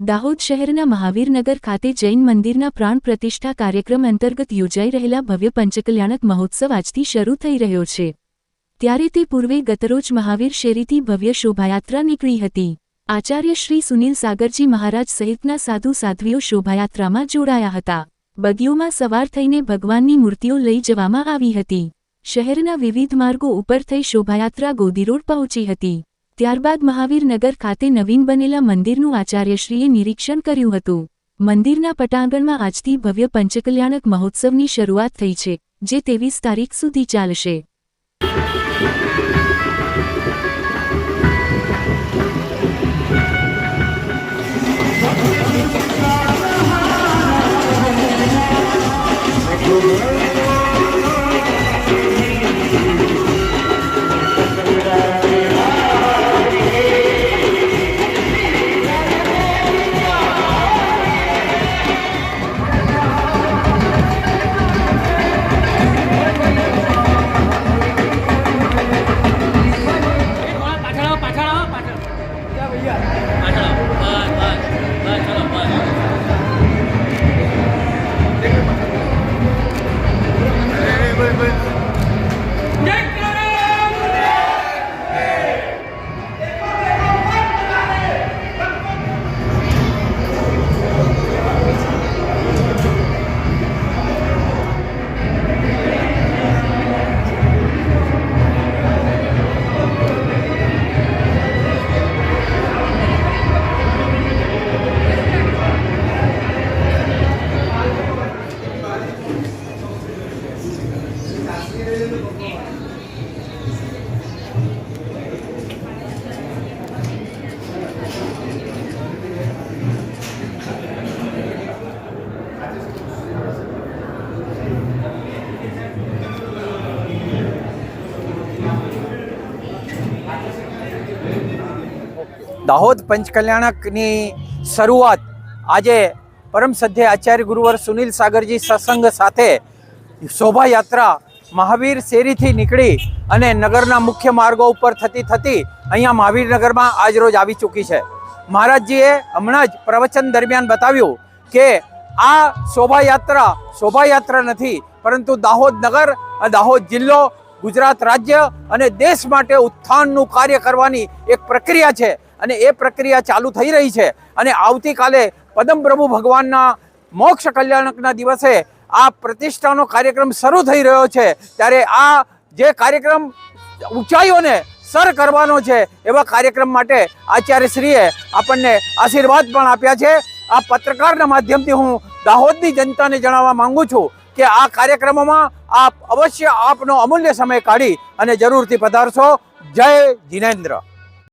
દાહોદ શહેરના મહાવીરનગર ખાતે જૈન મંદિરના પ્રાણ પ્રતિષ્ઠા કાર્યક્રમ અંતર્ગત યોજાઈ રહેલા ભવ્ય પંચકલ્યાણક મહોત્સવ આજથી શરૂ થઈ રહ્યો છે. ત્યારે તે પૂર્વે ગતરોજ મહાવીર શેરીથી ભવ્ય શોભાયાત્રા નીકળી હતી. આચાર્ય શ્રી સુનિલ સાગરજી મહારાજ સહિતના સાધુ સાધ્વીઓ શોભાયાત્રામાં જોડાયા હતા. બગીઓમાં સવાર થઈને ભગવાનની મૂર્તિઓ લઈ જવામાં આવી હતી. શહેરના વિવિધ માર્ગો ઉપર થઈ શોભાયાત્રા ગોદી રોડ પહોંચી હતી. ત્યારબાદ મહાવીરનગર ખાતે નવીન બનેલા મંદિરનું આચાર્યશ્રીએ નિરીક્ષણ કર્યું હતું. મંદિરના પટાંગણમાં આજથી ભવ્ય પંચકલ્યાણક મહોત્સવની શરૂઆત થઈ છે, જે ત્રેવીસ તારીખ સુધી ચાલશે. Ada perubahan. દાહોદ પંચકલ્યાણકની શરૂઆત આજે પરમ સધ્ય આચાર્ય ગુરુવર સુનિલ સાગરજી સત્સંગ સાથે શોભાયાત્રા મહાવીર શેરીથી નીકળી અને નગરના મુખ્ય માર્ગો ઉપર થતી થતી અહીંયા મહાવીરનગરમાં આજરોજ આવી ચૂકી છે. મહારાજજીએ હમણાં જ પ્રવચન દરમિયાન બતાવ્યું કે આ શોભાયાત્રા શોભાયાત્રા નથી, પરંતુ દાહોદ નગર દાહોદ જિલ્લો, ગુજરાત રાજ્ય અને દેશ માટે ઉત્થાનનું કાર્ય કરવાની એક પ્રક્રિયા છે. અને એ પ્રક્રિયા ચાલુ થઈ રહી છે. અને આવતીકાલે પદમ ભગવાનના મોક્ષ કલ્યાણકના દિવસે આ પ્રતિષ્ઠાનો કાર્યક્રમ શરૂ થઈ રહ્યો છે. ત્યારે આ જે કાર્યક્રમ ઊંચાઈઓને સર કરવાનો છે, એવા કાર્યક્રમ માટે આચાર્યશ્રીએ આપણને આશીર્વાદ પણ આપ્યા છે. આ પત્રકારના માધ્યમથી હું દાહોદની જનતાને જણાવવા માંગુ છું કે આ કાર્યક્રમોમાં આપ અવશ્ય આપનો અમૂલ્ય સમય કાઢી અને જરૂરથી પધારશો. જય જિનેન્દ્ર.